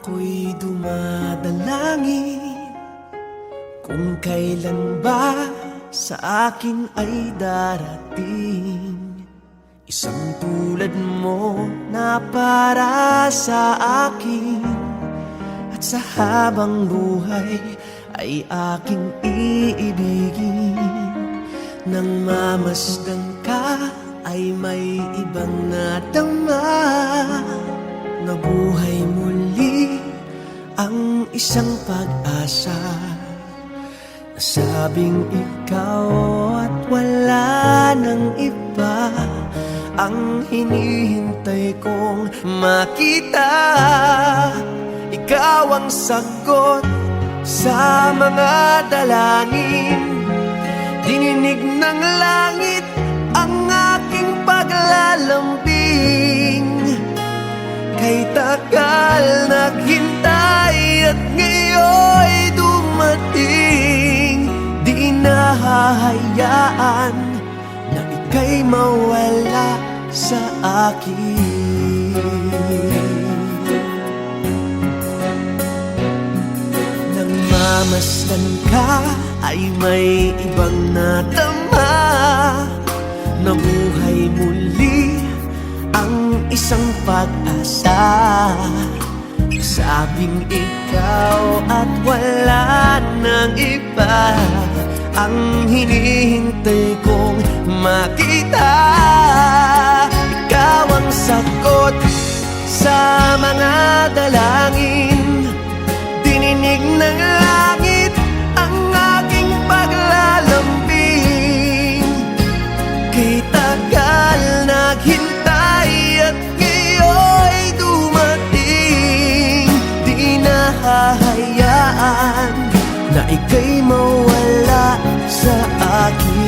Ako'y dumadalangin. Kung kailan ba sa akin ay darating? Isang tulad mo na para sa akin. At sa habang buhay ay aking iibigin. Nang mamasdan ka ay may ibang nadama Nabuhay muli ang isang pag-asa Nasabing ikaw at wala ng iba Ang hinihintay kong makita. Ikaw ang sagot sa mga dalangin. Dininig ng langit ang aking paglalambing. Kay tagal naghintay at ngayon'y dumating Di nahahayaan na ika'y mawala sa akin. Nang mamasdan ka ay may ibang natama. Nabuhay muli ang isang pag-asa Sabing ikaw at wala ng iba Ang hinihintay kong makita. Ikaw ang sagot sa mga dalangin ika'y mawala sa akin